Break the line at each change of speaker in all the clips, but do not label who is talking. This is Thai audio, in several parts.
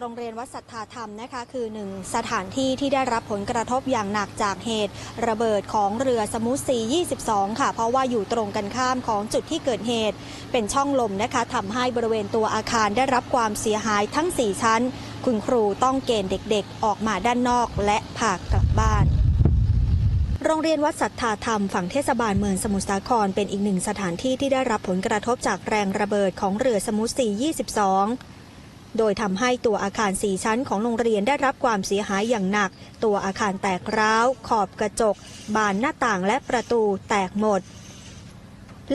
โรงเรียนวัดสัทธาธรรมนะคะคือหนึ่งสถานที่ที่ได้รับผลกระทบอย่างหนักจากเหตุ ระเบิดของเรือสมุทรซี22 ค่ะ เพราะว่าอยู่ตรงกันข้ามของจุดที่เกิดเหตุ เป็นช่องลมนะคะทำให้บริเวณตัวอาคารได้รับความเสียหายทั้ง 4 ชั้น คุณครูต้องเกณฑ์เด็กๆ ออกมาด้านนอกและพากลับบ้านโรงเรียนวัดสัทธาธรรมฝั่งเทศบาลเมืองสมุทรสาครเป็นอีกหนึ่งสถานที่ที่ได้รับผลกระทบจากแรงระเบิดของเรือสมุทรซี22 โดยทำให้ตัวอาคาร 4 ชั้นของโรงเรียนได้รับความเสียหายอย่างหนัก ตัวอาคารแตกร้าว ขอบกระจก บานหน้าต่างและประตูแตกหมด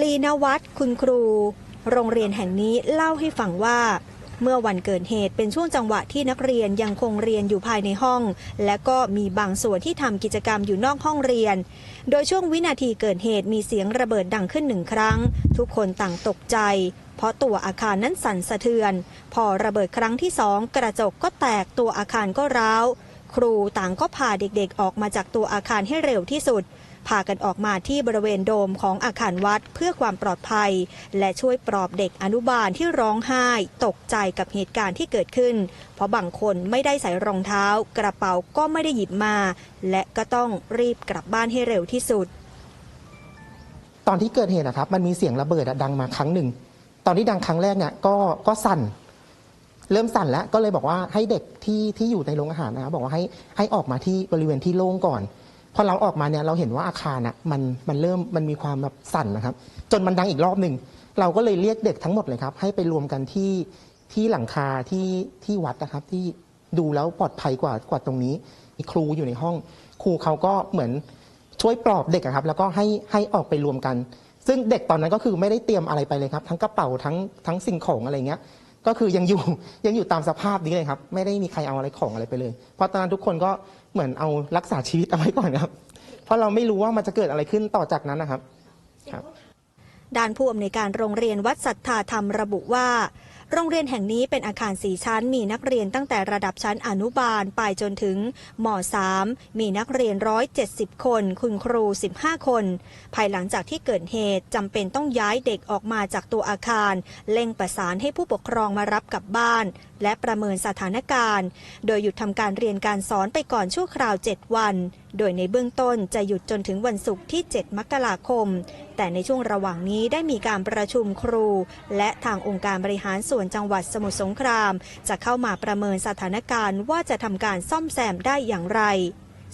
ลีนวัตคุณครู โรงเรียนแห่งนี้เล่าให้ฟังว่า เมื่อวันเกิดเหตุเป็นช่วงจังหวะที่นักเรียนยังคงเรียนอยู่ภายในห้อง และก็มีบางส่วนที่ทำกิจกรรมอยู่นอกห้องเรียน โดยช่วงวินาทีเกิดเหตุมีเสียงระเบิดดังขึ้นหนึ่งครั้ง ทุกคนต่างตกใจ เพราะตัวอาคารนั้นสั่นสะเทือน พอระเบิดครั้งที่สองกระจกก็แตกตัวอาคารก็ร้าวครูต่างก็พาเด็กๆออกมาจากตัวอาคารให้เร็วที่สุด พากันออกมาที่บริเวณโดมของอาคารวัดเพื่อความปลอดภัย และช่วยปลอบเด็กอนุบาลที่ร้องไห้ ตกใจกับเหตุการณ์ที่เกิดขึ้น เพราะบางคนไม่ได้ใส่รองเท้า กระเป๋าก็ไม่ได้หยิบมา และก็ต้องรีบกลับบ้านให้เร็วที่สุด
ตอนที่เกิดเหตุนะครับ มันมีเสียงระเบิดดังมาครั้งหนึ่ง ตอนที่ดังครั้งแรกเนี่ยก็ก็สั่นเริ่มสั่นแล้วก็เลยบอกว่าให้เด็กที่ที่อยู่ในโรงอาหารนะครับบอกว่าให้ให้ออกมาที่บริเวณที่โล่งก่อน พอเราออกมาเนี่ยเราเห็นว่าอาคารอะมันมันเริ่มมันมีความแบบสั่นนะครับ จนมันดังอีกรอบหนึ่งเราก็เลยเรียกเด็กทั้งหมดเลยครับ ให้ไปรวมกันที่ที่หลังคาที่ที่วัดนะครับที่ดูแล้วปลอดภัยกว่ากว่าตรงนี้มีครูอยู่ในห้อง ครูเขาก็เหมือนช่วยปลอบเด็กอะครับ แล้วก็ให้ให้ออกไปรวมกัน ซึ่งเด็กตอนนั้นก็คือไม่ได้เตรียมอะไรไปเลยครับ ทั้งกระเป๋าทั้งทั้งสิ่งของอะไรเงี้ย ก็คือยังอยู่ยังอยู่ตามสภาพนี้เลยครับ ไม่ได้มีใครเอาอะไรของอะไรไปเลย เพราะตอนนั้นทุกคนก็เหมือนเอารักษาชีวิตเอาไว้ก่อนครับ เพราะเราไม่รู้ว่ามันจะเกิดอะไรขึ้นต่อจากนั้นนะครับครับ
ด้านผู้อำนวยการโรงเรียนวัดสัทธาธรรมระบุว่า โรงเรียนแห่งนี้เป็นอาคารสีชั้น มีนักเรียนตั้งแต่ระดับชั้นอนุบาลไปจนถึงม .3 มีนักเรียน 170 คน คุณครู 15 คน ภายหลังจากที่เกิดเหตุจำเป็นต้องย้ายเด็กออกมาจากตัวอาคาร เล่งประสานให้ผู้ปกครองมารับกลับบ้าน และประเมินสถานการณ์ โดยหยุดทำการเรียนการสอนไปก่อนชั่วคราว 7 วัน โดยในเบื้องต้นจะหยุดจนถึงวันศุกร์ที่ 7 มกราคม แต่ในช่วงระหว่างนี้ได้มีการประชุมครู และทางองค์การบริหารส่วนจังหวัดสมุทรสงคราม จะเข้ามาประเมินสถานการณ์ว่าจะทำการซ่อมแซมได้อย่างไร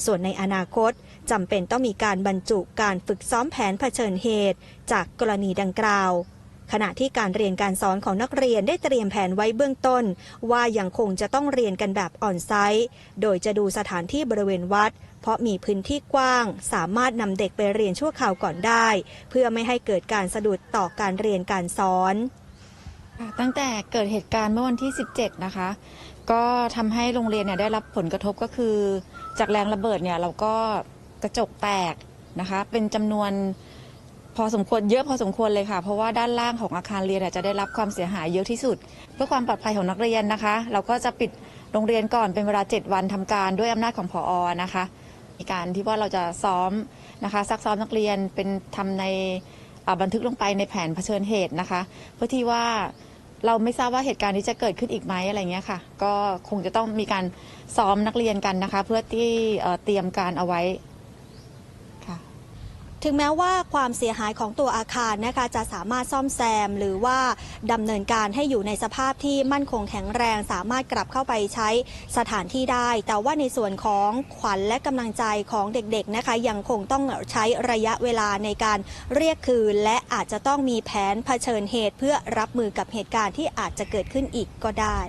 ส่วนในอนาคตจำเป็นต้องมีการบรรจุการฝึกซ้อมแผนเผชิญเหตุ จากกรณีดังกล่าว ขณะที่การเรียนการสอนของนักเรียนได้เตรียมแผนไว้เบื้องต้น ว่ายังคงจะต้องเรียนกันแบบออนไซต์ โดยจะดูสถานที่บริเวณวัด เพราะมีพื้นที่กว้าง สามารถนำเด็กไปเรียนชั่วคราวก่อนได้ เพื่อไม่ให้เกิดการสะดุดต่อการเรียนการสอน
ตั้งแต่เกิดเหตุการณ์เมื่อวันที่ 17 นะคะ ก็ทำให้โรงเรียนเนี่ยได้รับผลกระทบก็คือ จากแรงระเบิดเนี่ยเราก็กระจกแตกนะคะ เป็นจำนวน พอสมควรเยอะพอสมควรเลยค่ะ เพราะว่าด้านล่างของอาคารเรียนจะได้รับความเสียหายเยอะที่สุด เพื่อความปลอดภัยของนักเรียนนะคะ เราก็จะปิดโรงเรียนก่อนเป็นเวลา 7 วันทำการด้วยอำนาจของผออนะคะมีการที่ว่าเราจะซ้อมนะคะซักซ้อมนักเรียนเป็นทำในบันทึกลงไปในแผนเผชิญเหตุนะคะ เพื่อที่ว่าเราไม่ทราบว่าเหตุการณ์นี้จะเกิดขึ้นอีกไหมอะไรเงี้ยค่ะ ก็คงจะต้องมีการซ้อมนักเรียนกันนะคะ เพื่อที่เตรียมการเอาไว้
ถึงแม้ว่าความเสียหายของตัวอาคารนะคะจะสามารถซ่อมแซม หรือว่าดำเนินการให้อยู่ในสภาพที่มั่นคงแข็งแรง สามารถกลับเข้าไปใช้สถานที่ได้ แต่ว่าในส่วนของขวัญและกำลังใจของเด็กๆนะคะยังคงต้องใช้ระยะเวลาในการเรียกคืน และอาจจะต้องมีแผนเผชิญเหตุเพื่อรับมือกับเหตุการณ์ที่อาจจะเกิดขึ้นอีกก็ได้